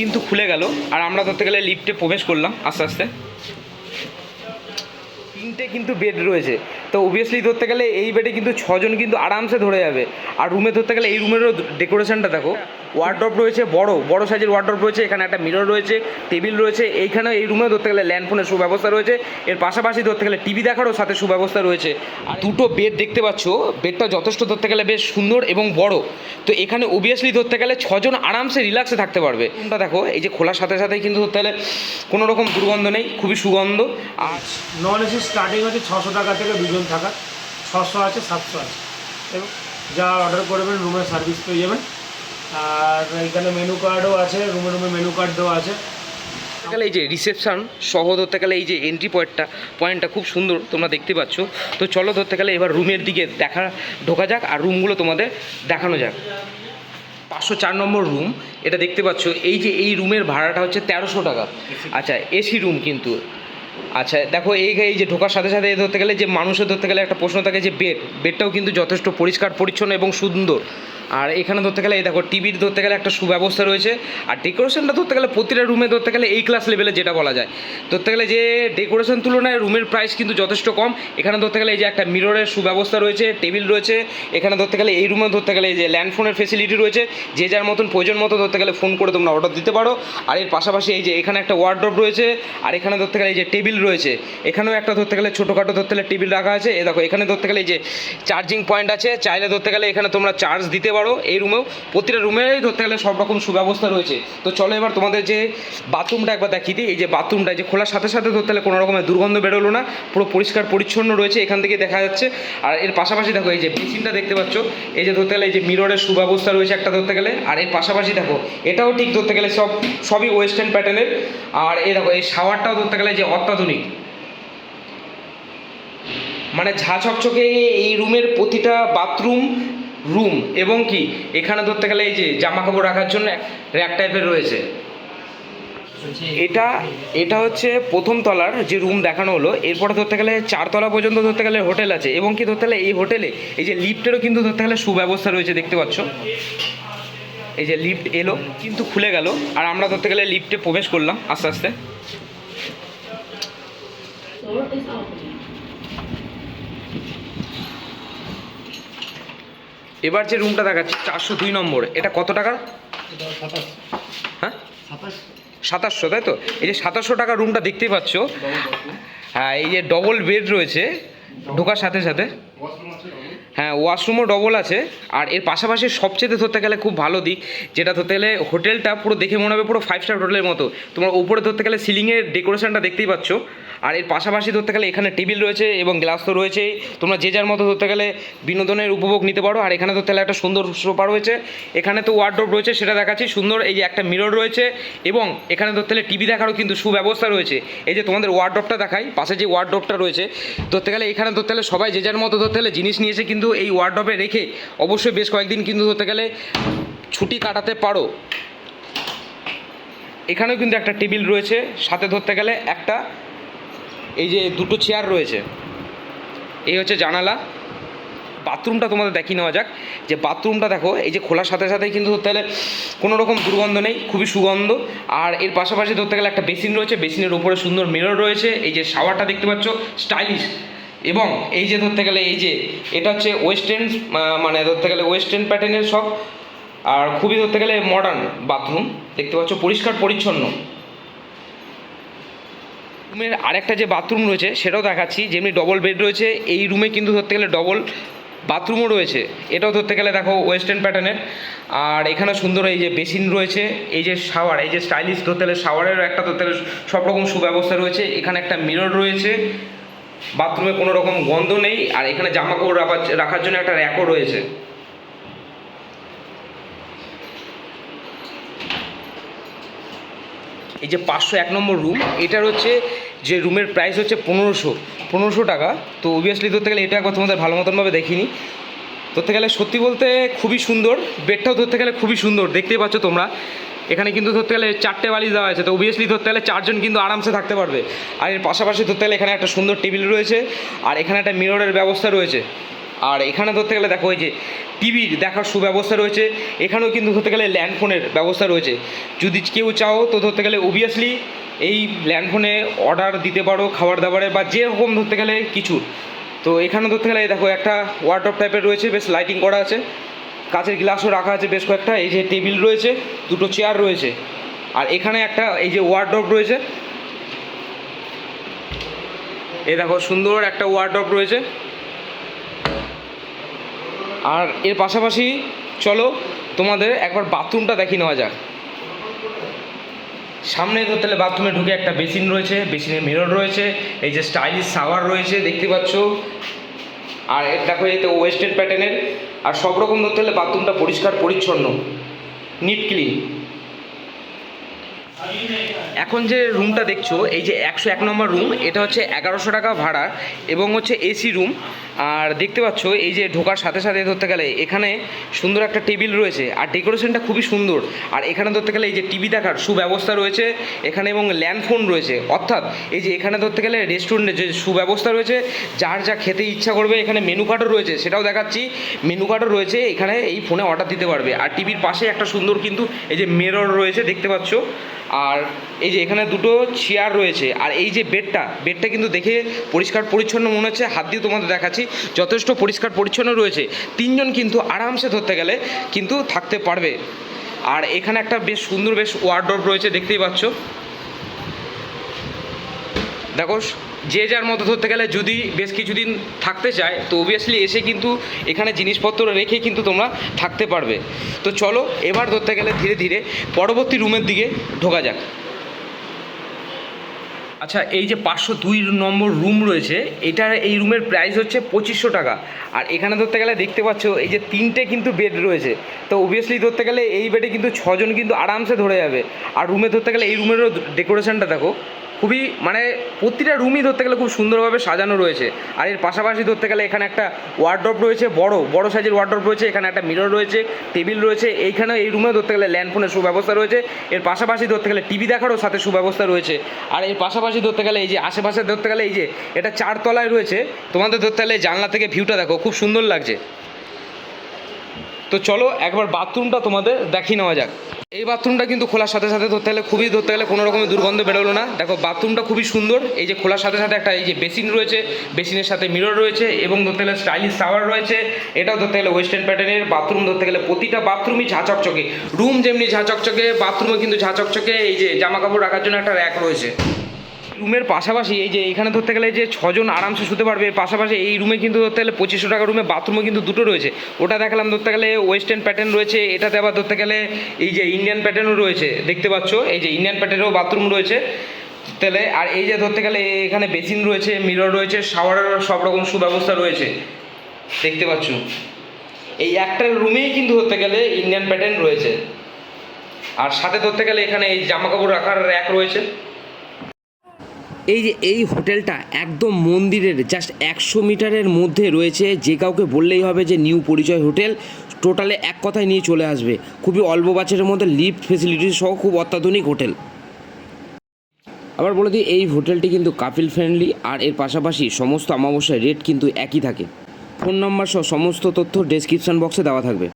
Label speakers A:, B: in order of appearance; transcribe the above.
A: কিন্তু খুলে গেল। আর আমরা ধরতে গেলে লিফটে প্রবেশ করলাম আস্তে আস্তে। তিনটে কিন্তু বেড রয়েছে। তো অবভিয়াসলি ধরতে গেলে এই বেডে কিন্তু ছজন কিন্তু আরামসে ধরে যাবে। আর রুমে ধরতে গেলে এই রুমেরও ডেকোরেশনটা দেখো। ওয়ার্ড্রপ রয়েছে, বড় বড় সাইজের ওয়ার্ড্রপ রয়েছে, এখানে একটা মিরর রয়েছে টেবিল রয়েছে, এইখানেও এই রুমেও ধরতে গেলে ল্যান্ড ফোনের সুব্যবস্থা রয়েছে, এর পাশাপাশি ধরতে গেলে টিভি দেখারও সাথে সুব্যবস্থা রয়েছে। আর দুটো বেড দেখতে পাচ্ছ বেডটা যথেষ্ট ধরতে গেলে বেশ সুন্দর এবং বড়। তো এখানে অবভিয়াসলি ধরতে গেলে ছজন আরামসে রিল্যাক্সে থাকতে পারবে। রুমটা দেখো, এই যে খোলার সাথে সাথে কিন্তু ধরতে গেলে কোনো রকম দুর্গন্ধ নেই, খুবই সুগন্ধ। আর
B: নন এসি স্টার্টিং হচ্ছে ছশো টাকা থেকে দুজন থাকা ছশো আছে, সাতশো আছে। এবং যা অর্ডার করবেন রুমের সার্ভিস পেয়ে যাবেন। আর এখানে মেনু কার্ডও আছে রুমে রুমে মেনু কার্ড দেওয়া আছে।
A: গেলে এই যে রিসেপশন সহ ধরতে গেলে এই যে এন্ট্রি পয়েন্টটা পয়েন্টটা খুব সুন্দর তোমরা দেখতে পাচ্ছ। তো চলো ধরতে গেলে এবার রুমের দিকে দেখা, ঢোকা যাক আর রুমগুলো তোমাদের দেখানো যাক। পাঁচশো চার নম্বর রুম এটা দেখতে পাচ্ছ, এই যে এই রুমের ভাড়াটা হচ্ছে তেরোশো টাকা। আচ্ছা এসি রুম কিন্তু। আচ্ছা দেখো, এই এই যে ঢোকার সাথে সাথে ধরতে গেলে যে মানুষের ধরতে গেলে একটা প্রশ্ন থাকে যে বেড বেডটাও কিন্তু যথেষ্ট পরিষ্কার, পরিচ্ছন্ন এবং সুন্দর। আর এখানে ধরতে গেলে, এই দেখো টিভির ধরতে গেলে একটা সুব্যবস্থা রয়েছে। আর ডেকোরেশনটা ধরতে গেলে, প্রতিটা রুমে ধরতে গেলে এই ক্লাস লেভেলে যেটা বলা যায়। ধরতে গেলে যে ডেকোরেশন তুলনায় রুমের প্রাইস কিন্তু যথেষ্ট কম। এখানে ধরতে গেলে এই যে একটা মিররের সুব্যবস্থা রয়েছে টেবিল রয়েছে। এখানে ধরতে গেলে, এই রুমে ধরতে গেলে এই যে ল্যান্ড ফোনের ফেসিলিটি রয়েছে। যে যার মতন প্রয়োজন মতো ধরতে গেলে ফোন করে তোমরা অর্ডার দিতে পারো। আর এর পাশাপাশি এই যে এখানে একটা ওয়ার্ড্রপ রয়েছে। আর এখানে ধরতে গেলে এই যে টেবিল রয়েছে। এখানেও একটা ধরতে গেলে, ছোটোখাটো ধরতে গেলে টেবিল রাখা আছে। এ দেখো, এখানে ধরতে গেলে এই যে চার্জিং পয়েন্ট আছে। চাইলে ধরতে গেলে এখানে তোমরা চার্জ দিতে পারো। এই রুমেও প্রতিটা রুমেই ধরতে গেলে সব রকম সুব্যবস্থা রয়েছে। তো চলো এবার তোমাদের যে বাথরুমটা একবার দেখিয়ে দিই। এই যে বাথরুমটা যে খোলার সাথে সাথে ধরতে গেলে কোনো রকমের দুর্গন্ধ বেরোলো না, পুরো পরিষ্কার পরিচ্ছন্ন রয়েছে এখান থেকে দেখা যাচ্ছে। আর এর পাশাপাশি দেখো, এই যে বেসিনটা দেখতে পাচ্ছ, এই যে ধরতে গেলে এই যে মিররের সুব্যবস্থা রয়েছে একটা ধরতে গেলে। আর এর পাশাপাশি দেখো, এটাও ঠিক ধরতে গেলে সব, সবই ওয়েস্টার্ন প্যাটার্নের। আর এই দেখো, এই শাওয়ারটাও ধরতে গেলে যে অত্যাধুনিক। মানে ঝা চকচকে এই রুমের প্রতিটা বাথরুম রুম এবং কি? এখানে ধরতে গেলে এই যে জামা কাপড় রাখার জন্য র্যাক টাইপের রয়েছে। এটা এটা হচ্ছে প্রথম তলার যে রুম দেখানো হলো। এরপরে ধরতে গেলে চারতলা পর্যন্ত ধরতে গেলে হোটেল আছে এবং কি ধরতে গেলে এই হোটেলে এই যে লিফটেরও কিন্তু ধরতে গেলে সুব্যবস্থা রয়েছে, দেখতে পাচ্ছ। এই যে লিফট এলো, কিন্তু খুলে গেল। আর আমরা ধরতে গেলে লিফটে প্রবেশ করলাম আস্তে আস্তে। এবার যে রুমটা দেখাচ্ছি, চারশো দুই নম্বর, এটা কত টাকার? হ্যাঁ? সাতাশশো, তাই তো? এই যে সাতাশশো টাকার রুমটা দেখতেই পাচ্ছ। হ্যাঁ এই যে ডবল বেড রয়েছে, ঢোকার সাথে সাথে। হ্যাঁ ওয়াশরুমও ডবল আছে। আর এর পাশাপাশি সবচেয়ে ধরতে গেলে খুব ভালো দিক, যেটা ধরতে গেলে হোটেলটা পুরো দেখে মনে হবে পুরো ফাইভ স্টার হোটেলের মতো। তোমার উপরে ধরতে গেলে সিলিংয়ের ডেকোরেশনটা দেখতেই পাচ্ছ। আর এর পাশাপাশি ধরতে গেলে এখানে টেবিল রয়েছে এবং গ্লাস তো রয়েছেই তোমরা যে যার মতো ধরতে গেলে বিনোদনের উপভোগ নিতে পারো। আর এখানে ধরতে গেলে একটা সুন্দর সোফা রয়েছে। এখানে তো ওয়ার্ড্রোপ রয়েছে, সেটা দেখাচ্ছি। সুন্দর এই যে একটা মিরর রয়েছে এবং এখানে ধরতে গেলে টিভি দেখারও কিন্তু সুব্যবস্থা রয়েছে। এই যে তোমাদের ওয়ার্ড্রপটা দেখাই, পাশে যে ওয়ার্ড্রপটা রয়েছে, ধরতে গেলে এখানে ধরতে গেলে সবাই যে যার মতো ধরতে গেলে জিনিস নিয়েছে কিন্তু এই ওয়ার্ড্রপে রেখে অবশ্যই বেশ কয়েকদিন কিন্তু ধরতে গেলে ছুটি কাটাতে পারো। এখানেও কিন্তু একটা টেবিল রয়েছে, সাথে ধরতে গেলে একটা এই যে দুটো চেয়ার রয়েছে, এই হচ্ছে জানালা। বাথরুমটা তোমাদের দেখিয়ে নেওয়া যাক। যে বাথরুমটা দেখো, এই যে খোলার সাথে সাথে কিন্তু ধরতে গেলে কোনো রকম দুর্গন্ধ নেই, খুবই সুগন্ধ। আর এর পাশাপাশি ধরতে গেলে একটা বেসিন রয়েছে বেসিনের উপরে সুন্দর মিরর রয়েছে। এই যে শাওয়ারটা দেখতে পাচ্ছ স্টাইলিশ এবং এই যে ধরতে গেলে এই যে, এটা হচ্ছে ওয়েস্টার্ন মানে ধরতে গেলে ওয়েস্টার্ন প্যাটার্নের সব। আর খুবই ধরতে গেলে মডার্ন বাথরুম দেখতে পাচ্ছ, পরিষ্কার, পরিচ্ছন্ন। রুমের আরেকটা যে বাথরুম রয়েছে, সেটাও দেখাচ্ছি। যেমনি ডবল বেড রয়েছে, এই রুমে কিন্তু ধরতে গেলে ডবল বাথরুমও রয়েছে। এটাও ধরতে গেলে দেখো ওয়েস্টার্ন প্যাটার্নের আর এখানে সুন্দর এই যে বেসিন রয়েছে, এই যে শাওয়ার এই যে স্টাইলিশ ধরতে গেলে শাওয়ারেরও একটা ধরতে গেলে সব রকম সুব্যবস্থা রয়েছে। এখানে একটা মিরর রয়েছে বাথরুমে কোনো রকম গন্ধ নেই। আর এখানে জামা কাপড় রাখার রাখার জন্য একটা র্যাকও রয়েছে। যে পাঁচশো এক নম্বর রুম এটার হচ্ছে যে রুমের প্রাইস হচ্ছে পনেরোশো পনেরোশো টাকা। তো অবভিয়াসলি ধরতে গেলে এটা একবার তোমাদের ভালো মতনভাবে দেখিনি। ধরতে গেলে সত্যি বলতে খুবই সুন্দর বেডটাও ধরতে গেলে খুবই সুন্দর, দেখতেই পাচ্ছ তোমরা। এখানে কিন্তু ধরতে গেলে চারটে বালিশ দেওয়া আছে, তো অবভিয়াসলি ধরতে গেলে চারজন কিন্তু আরামসে থাকতে পারবে। আর এর পাশাপাশি ধরতে গেলে এখানে একটা সুন্দর টেবিল রয়েছে, আর এখানে একটা মিররের ব্যবস্থা রয়েছে। আর এখানে ধরতে গেলে দেখো ওই যে টিভির দেখার সুব্যবস্থা রয়েছে। এখানেও কিন্তু ধরতে গেলে ল্যান্ড ফোনের ব্যবস্থা রয়েছে। যদি কেউ চাও তো ধরতে গেলে অবভিয়াসলি এই ল্যান্ড ফোনে অর্ডার দিতে পারো খাবার দাবারের বা যেরকম ধরতে গেলে কিছু। তো এখানে ধরতে গেলে দেখো একটা ওয়ার্ড্রপ টাইপের রয়েছে, বেশ লাইটিং করা আছে। কাঁচের গ্লাসও রাখা আছে বেশ কয়েকটা, এই যে টেবিল রয়েছে, দুটো চেয়ার রয়েছে। আর এখানে একটা এই যে ওয়ার্ড্রপ রয়েছে। এই দেখো সুন্দর একটা ওয়ার্ড্রপ রয়েছে। আর এর পাশাপাশি চলো তোমাদের একবার বাথরুমটা দেখিয়ে নেওয়া যাক। সামনে তো তাহলে বাথরুমে ঢুকে একটা বেসিন রয়েছে, বেসিনের মিরর রয়েছে, এই যে স্টাইলিশ সাওয়ার রয়েছে, দেখতে পাচ্ছ। আর দেখো এতে ওয়েস্টেড প্যাটার্নের, আর সব রকম ধরতে হলে বাথরুমটা পরিষ্কার পরিচ্ছন্ন, নিট ক্লিন। এখন যে রুমটা দেখছ, এই যে একশো এক নম্বর রুম এটা হচ্ছে এগারোশো টাকা ভাড়া এবং হচ্ছে এসি রুম আর দেখতে পাচ্ছ, এই যে ঢোকার সাথে সাথে ধরতে গেলে এখানে সুন্দর একটা টেবিল রয়েছে, আর ডেকোরেশনটা খুবই সুন্দর। আর এখানে ধরতে গেলে এই যে টিভি দেখার সুব্যবস্থা রয়েছে, এখানে এবং ল্যান্ড ফোন রয়েছে। অর্থাৎ এই যে এখানে ধরতে গেলে রেস্টুরেন্টের যে সুব্যবস্থা রয়েছে, যার যা খেতে ইচ্ছা করবে, এখানে মেনু কার্ডও রয়েছে, সেটাও দেখাচ্ছি। মেনু কার্ডও রয়েছে, এখানে এই ফোনে অর্ডার দিতে পারবে। আর টিভির পাশে একটা সুন্দর কিন্তু এই যে মিরর রয়েছে, দেখতে পাচ্ছ। আর এই যে এখানে দুটো চেয়ার রয়েছে, আর এই যে বেডটা বেডটা কিন্তু দেখে পরিষ্কার পরিচ্ছন্ন মনে হচ্ছে, হাত দিয়ে তোমাদের দেখাচ্ছি, যথেষ্ট পরিষ্কার পরিচ্ছন্ন রয়েছে। তিনজন কিন্তু আরামসে ধরতে গেলে কিন্তু থাকতে পারবে। আর এখানে একটা বেশ সুন্দর বেশ ওয়ার্ড্রপ রয়েছে, দেখতেই পাচ্ছ। দেখো যে যার মতো ধরতে গেলে যদি বেশ কিছুদিন থাকতে চায়, তো অবভিয়াসলি এসে কিন্তু এখানে জিনিসপত্র রেখে কিন্তু তোমরা থাকতে পারবে। তো চলো, এবার ধরতে গেলে ধীরে ধীরে পরবর্তী রুমের দিকে ঢোকা যাক। আচ্ছা এই যে পাঁচশো দুই নম্বর রুম রয়েছে, এটার এই রুমের প্রাইস হচ্ছে পঁচিশশো টাকা। আর এখানে ধরতে গেলে দেখতে পাচ্ছ, এই যে তিনটে কিন্তু বেড রয়েছে। তো অবভিয়াসলি ধরতে গেলে এই বেডে কিন্তু ছজন কিন্তু আরামসে ধরে যাবে। আর রুমে ধরতে গেলে এই রুমেরও ডেকোরেশনটা দেখো। খুবই মানে প্রতিটা রুমই ধরতে গেলে খুব সুন্দরভাবে সাজানো রয়েছে। আর এর পাশাপাশি ধরতে গেলে এখানে একটা ওয়ার্ড্রপ রয়েছে, বড় বড় সাইজের ওয়ার্ড্রপ রয়েছে, এখানে একটা মিরর রয়েছে টেবিল রয়েছে এইখানে এই রুমে ধরতে গেলে ল্যান্ড ফোনের সুব্যবস্থা রয়েছে। এর পাশাপাশি ধরতে গেলে টিভি দেখারও সাথে সুব্যবস্থা রয়েছে। আর এর পাশাপাশি ধরতে গেলে এই যে আশেপাশে ধরতে গেলে এই যে এটা চার তলায় রয়েছে, তোমাদের ধরতে গেলে জানলা থেকে ভিউটা দেখো, খুব সুন্দর লাগছে। তো চলো একবার বাথরুমটা তোমাদের দেখিয়ে নেওয়া যাক। এই বাথরুমটা কিন্তু খোলার সাথে সাথে ধরতে গেলে খুবই ধরতে গেলে কোনো রকমের দুর্গন্ধ বেরোলো না। দেখো, বাথরুমটা খুবই সুন্দর। এই যে খোলার সাথে সাথে একটা এই যে বেসিন রয়েছে, বেসিনের সাথে মিরর রয়েছে এবং ধরতে গেলে স্টাইলিশ শাওয়ার রয়েছে। এটাও ধরতে গেলে ওয়েস্টার্ন প্যাটার্নের। বাথরুম ধরতে গেলে প্রতিটা বাথরুমই ঝাঁচকচকে রুম যেমনি ঝাঁচকচকে বাথরুমও কিন্তু ঝাঁচকচকে এই যে জামা কাপড় রাখার জন্য একটা র্যাক রয়েছে। রুমের পাশাপাশি এই যে এখানে ধরতে গেলে যে ছজন আরামসে শুতে পারবে, পাশাপাশি এই রুমে কিন্তু ধরতে গেলে পঁচিশশো টাকা রুমে বাথরুমও কিন্তু দুটো রয়েছে। ওটা দেখালাম ধরতে গেলে ওয়েস্টার্ন প্যাটার্ন রয়েছে, এটাতে আবার ধরতে গেলে এই যে ইন্ডিয়ান প্যাটার্নও রয়েছে, দেখতে পাচ্ছ? এই যে ইন্ডিয়ান প্যাটার্নেও বাথরুম রয়েছে। তাহলে, আর এই যে ধরতে গেলে এখানে বেসিন রয়েছে মিরর রয়েছে শাওয়ারের সব রকম সুব্যবস্থা রয়েছে। দেখতে পাচ্ছ? এই একটা রুমেই কিন্তু ধরতে গেলে ইন্ডিয়ান প্যাটার্ন রয়েছে। আর সাথে ধরতে গেলে এখানে এই জামা কাপড় রাখার র্যাক রয়েছে। এই যে, এই হোটেলটা একদম মন্দিরের জাস্ট একশো মিটারের মধ্যে রয়েছে, যে কাউকে বললেই হবে যে নিউ পরিচয় হোটেল টোটালে এক কথায় নিয়ে চলে আসবে। খুবই অল্প বাজেটের মধ্যে লিফট ফেসিলিটি সহ খুব অত্যাধুনিক হোটেল। আবার বলে দিই, এই হোটেলটি কিন্তু কাপিল ফ্রেন্ডলি আর এর পাশাপাশি সমস্ত অমাবস্যায় রেট কিন্তু একই থাকে। ফোন নম্বর সহ সমস্ত তথ্য ডেসক্রিপশন বক্সে দেওয়া থাকবে।